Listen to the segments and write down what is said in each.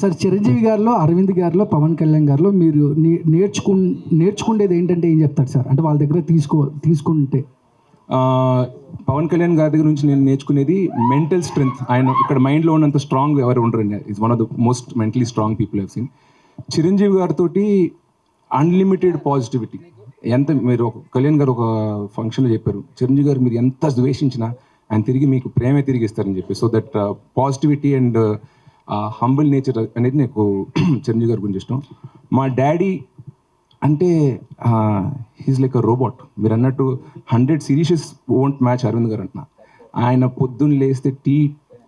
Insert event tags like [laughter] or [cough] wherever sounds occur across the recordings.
Sir Chiranjeevi గారిలో అరవింద్ గారిలో పవన్ కళ్యాణ్ గారిలో మీరు నేర్చుకు నేర్చుకునేది ఏంటంటే ఏం చెప్తారు సార్? అంటే వాళ్ళ దగ్గర తీసుకో తీసుకుంటే. పవన్ కళ్యాణ్ గారి దగ్గర నుంచి నేను నేర్చుకునేది మెంటల్ స్ట్రెంగ్త్. ఆయన ఇక్కడ మైండ్లో ఉన్నంత స్ట్రాంగ్ ఎవరు ఉండరండి is one of the most mentally strong people have seen Chiranjeevi గారితో అన్లిమిటెడ్ పాజిటివిటీ ఎంత మీరు ఒక కళ్యాణ్ గారు ఒక ఫంక్షన్లో చెప్పారు. చిరంజీవి గారు మీరు ఎంత ద్వేషించినా ఆయన తిరిగి మీకు ప్రేమే తిరిగి ఇస్తారని చెప్పి so that positivity and humble nature అనేది నాకు [clears throat] చిరంజీవి గారి గురించి ఇష్టం. మా డాడీ అంటే హీస్ లైక్ అ రోబోట్ మీరు అన్నట్టు hundred series won't match Aravind garu అంటున్నా. ఆయన పొద్దున్న లేస్తే టీ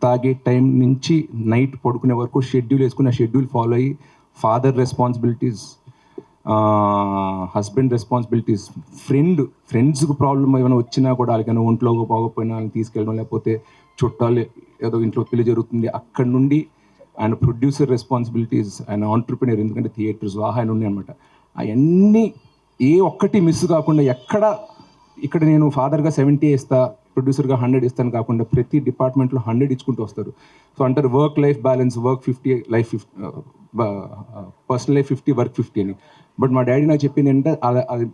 తాగే టైం నుంచి నైట్ పడుకునే వరకు షెడ్యూల్ వేసుకుని ఆ షెడ్యూల్ ఫాలో అయ్యి father responsibilities husband responsibilities friend ఫ్రెండ్స్కి ప్రాబ్లం ఏమైనా వచ్చినా కూడా వాళ్ళకైనా ఒంట్లో బాగోపోయినా వాళ్ళని తీసుకెళ్ళడం లేకపోతే చుట్టాలు ఏదో ఇంట్లో పెళ్ళి జరుగుతుంది అక్కడ నుండి ఆయన ప్రొడ్యూసర్ రెస్పాన్సిబిలిటీస్ ఆయన ఆంటర్ప్రినర్ ఎందుకంటే థియేటర్స్ ఆయన ఉన్నాయి అనమాట అవన్నీ ఏ ఒక్కటి మిస్ కాకుండా ఎక్కడ ఇక్కడ నేను ఫాదర్గా సెవెంటీ ఇస్తా ప్రొడ్యూసర్గా హండ్రెడ్ ఇస్తాను కాకుండా ప్రతి డిపార్ట్మెంట్లో హండ్రెడ్ ఇచ్చుకుంటూ వస్తారు. సో అంటారు work life balance work fifty life fifty personal life fifty work fifty అని. బట్ మా డాడీ నాకు చెప్పింది ఏంటంటే అది అది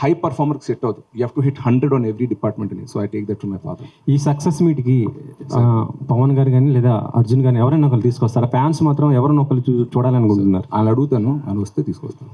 హై పర్ఫార్మర్కి సెట్ అవుతుంది. You have to hit hundred on every department అని so I take that to my father ఈ సక్సెస్ మీట్కి పవన్ గారు కానీ లేదా అర్జున్ కానీ ఎవరైనా ఒకరు తీసుకొస్తారా? ఫ్యాన్స్ మాత్రం ఎవరైనా ఒకరు చూ చూడాలనుకుంటున్నారు ఆయన అడుగుతాను. ఆయన వస్తే తీసుకొస్తాను.